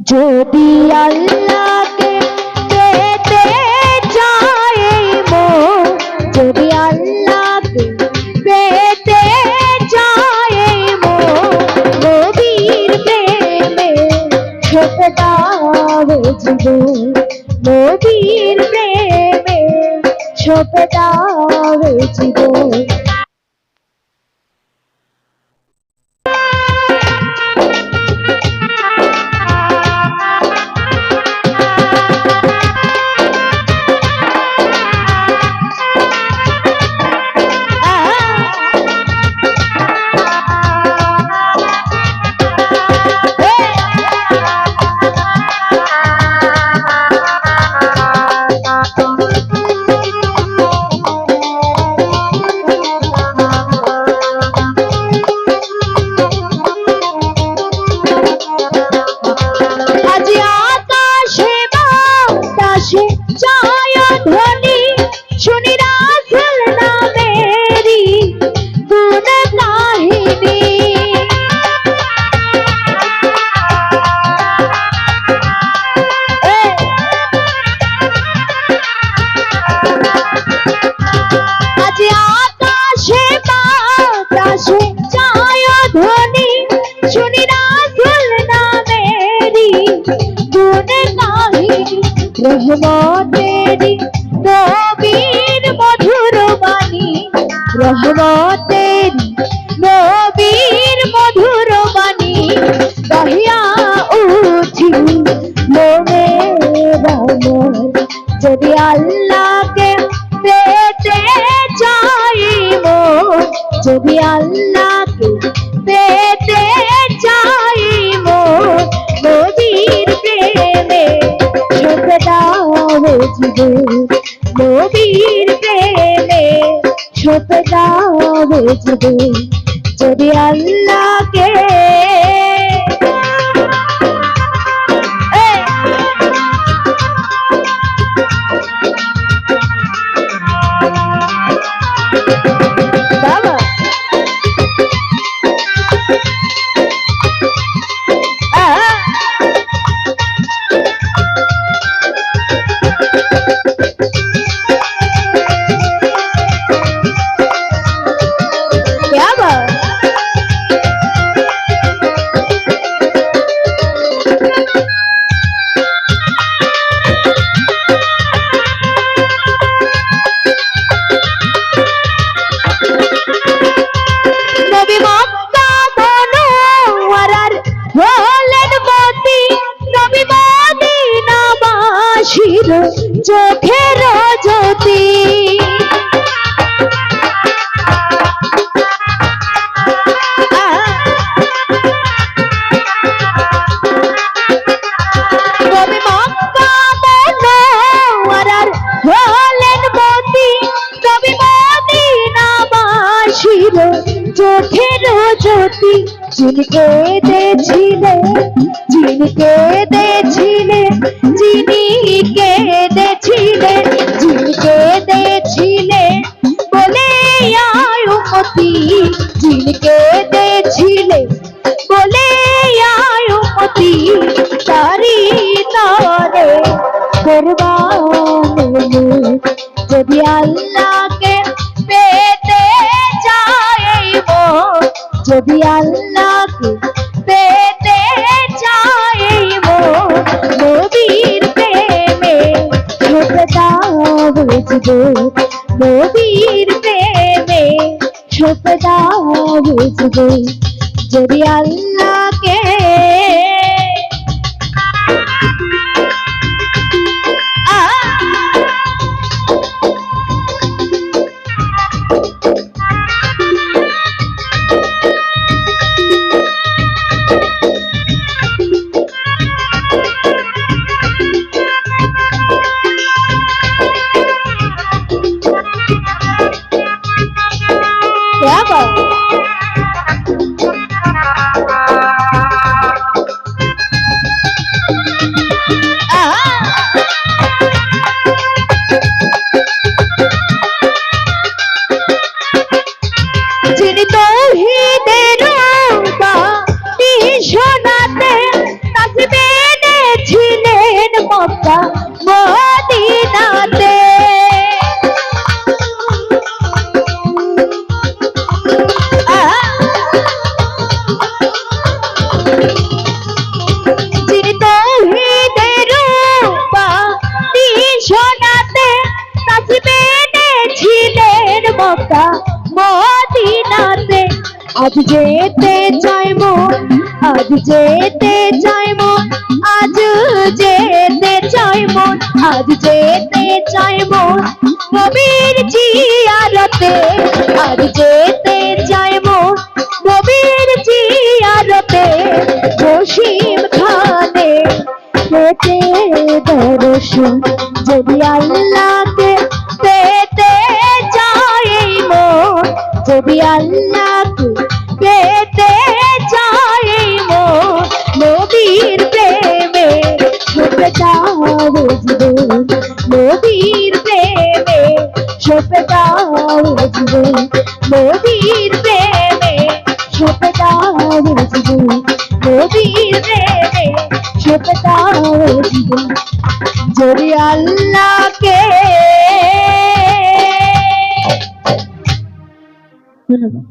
যদি আল্লাহকে পেতে চাই মন যদি আল্লাহকে পেতে চাই মন নবীর প্রেমে ছোটদাও জীবন, নবীর প্রেমে ছোটদাও জীবন রহমতেরি নবীর মধুর বাণী, রহমতেরি নবীর মধুর বাণী, গাহিয়া উঠি লোমে রমন যদি আল্লাহকে পেতে চাই মন যদি আল্লাহকে জীবন নবীর প্রেমে ছোটদাও জীবন যদি আল্লাহকে চোখের জ্যোতি। চোখের জ্যোতি। যিনকে দেছিলে যিনকে দেছিলে যিনি কেঁদেছিলে যিনকে দেছিলে বলে আয়ুমতি যিনকে দেছিলে বলে আয়ুমতি তারি তরে কোরবান যদি আল্লাহকে পেতে চাইব যদি আল্লাহকে বুঝব নবীর প্রেমে ছোটদাও বুঝব যদি আল্লাহকে মক্কা মদিনাতে। মক্কা মদিনাতে। আজ যেতে চাই মন আজ যেতে চাই মন আজ যেতে আজ যেতে চাই মন নবীর জিয়ারতে। আজ যেতে চাই মন নবীর জিয়ারতে। জসিম খানে পেতে দর্শন যদি আল্লাহকে পেতে চাই মন যদি আল্লাহকে পেতে চাই মন নবীর প্রেমে সপে যাও জীবন প্রেমে সপে যাও জীবন নবীর প্রেমে সপে যাও জীবন নবীর প্রেমে সপে যাও জীবন যদি আল্লাহকে ধন্যবাদ।